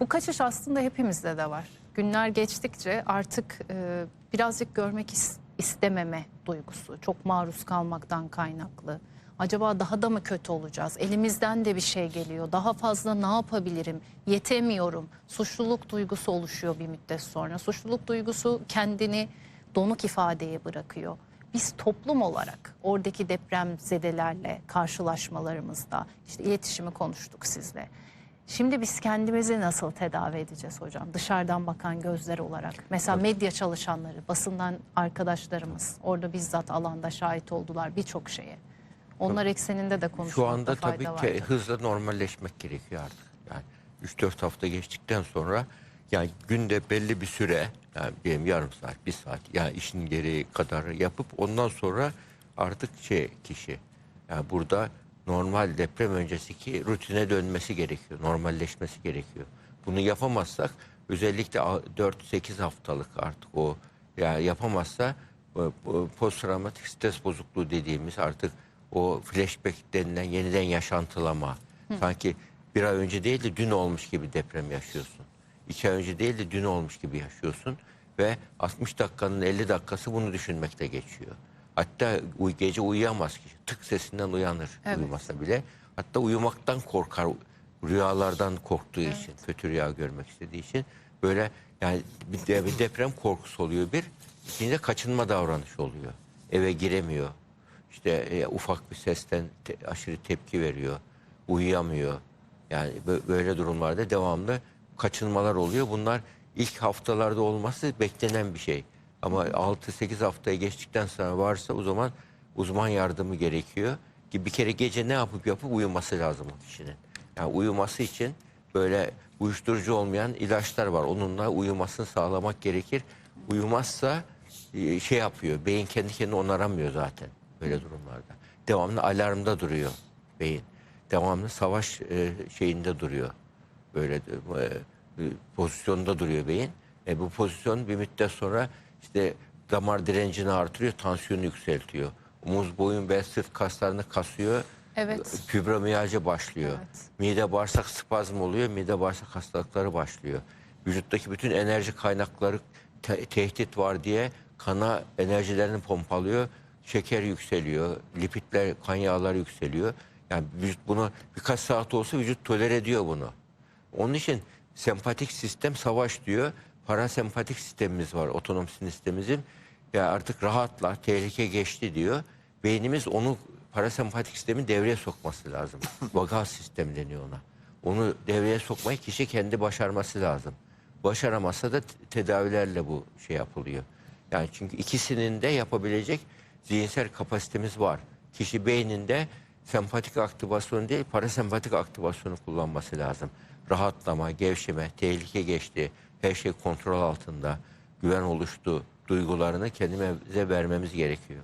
Bu kaçış aslında hepimizde de var. Günler geçtikçe artık e, birazcık görmek is- istememe duygusu, çok maruz kalmaktan kaynaklı. Acaba daha da mı kötü olacağız? Elimizden de bir şey geliyor. Daha fazla ne yapabilirim? Yetemiyorum. Suçluluk duygusu oluşuyor bir müddet sonra. Suçluluk duygusu kendini donuk ifadeye bırakıyor. Biz toplum olarak oradaki depremzedelerle karşılaşmalarımızda işte iletişimi konuştuk sizle. Şimdi biz kendimizi nasıl tedavi edeceğiz hocam? Dışarıdan bakan gözler olarak. Mesela medya çalışanları, basından arkadaşlarımız orada bizzat alanda şahit oldular birçok şeye. Onlar ekseninde de Şu konuşmakta anda fayda tabii vardır. ki hızla normalleşmek gerekiyor artık. Yani 3-4 hafta geçtikten sonra yani günde belli bir süre yani diyelim yarım saat, bir saat yani işin gereği kadar yapıp ondan sonra artık şey kişi yani burada normal deprem öncesiki rutine dönmesi gerekiyor. Normalleşmesi gerekiyor. Bunu yapamazsak özellikle 4-8 haftalık artık o yani yapamazsa bu posttraumatik stres bozukluğu dediğimiz artık o flashback denilen yeniden yaşantılama. Sanki bir ay önce değil de dün olmuş gibi deprem yaşıyorsun. İki ay önce değil de dün olmuş gibi yaşıyorsun. Ve 60 dakikanın 50 dakikası bunu düşünmekte geçiyor. Hatta gece uyuyamaz kişi. Tık sesinden uyanır Evet. uyumasa bile. Hatta uyumaktan korkar. Rüyalardan korktuğu için, kötü rüya görmek istediği için böyle yani bir, de- bir deprem korkusu oluyor bir. İkinci de kaçınma davranışı oluyor. Eve giremiyor. İşte e, ufak bir sesten te- aşırı tepki veriyor. Uyuyamıyor. Yani bö- böyle durumlarda devamlı kaçınmalar oluyor. Bunlar ilk haftalarda olması beklenen bir şey. Ama 6-8 haftaya geçtikten sonra varsa o zaman uzman yardımı gerekiyor. Ki bir kere gece ne yapıp yapıp uyuması lazım o kişinin. Yani uyuması için böyle uyuşturucu olmayan ilaçlar var. Onunla uyumasını sağlamak gerekir. Uyumazsa e, şey yapıyor. Beyin kendi kendine onaramıyor zaten böyle durumlarda. Devamlı alarmda duruyor beyin. Devamlı savaş e, şeyinde duruyor. Böyle e, pozisyonda duruyor beyin. E, bu pozisyon bir müddet sonra işte damar direncini artırıyor, tansiyonu yükseltiyor. Omuz, boyun ve sırt kaslarını kasıyor. Evet. Fibromiyalji başlıyor. Evet. Mide bağırsak spazm oluyor, mide bağırsak hastalıkları başlıyor. Vücuttaki bütün enerji kaynakları te- tehdit var diye kana enerjilerini pompalıyor. Şeker yükseliyor, lipidler, kan yağları yükseliyor. Yani vücut bunu birkaç saat olsa vücut tolere ediyor bunu. Onun için sempatik sistem savaş diyor. Parasempatik sistemimiz var, otonom sinir sistemimizin. Ya artık rahatla, tehlike geçti diyor. Beynimiz onu parasempatik sistemi devreye sokması lazım. Vagal sistem deniyor ona. Onu devreye sokmayı kişi kendi başarması lazım. Başaramazsa da tedavilerle bu şey yapılıyor. Yani çünkü ikisinin de yapabilecek zihinsel kapasitemiz var. Kişi beyninde sempatik aktivasyonu değil parasempatik aktivasyonu kullanması lazım. Rahatlama, gevşeme, tehlike geçti, her şey kontrol altında, güven oluştu duygularını kendimize vermemiz gerekiyor.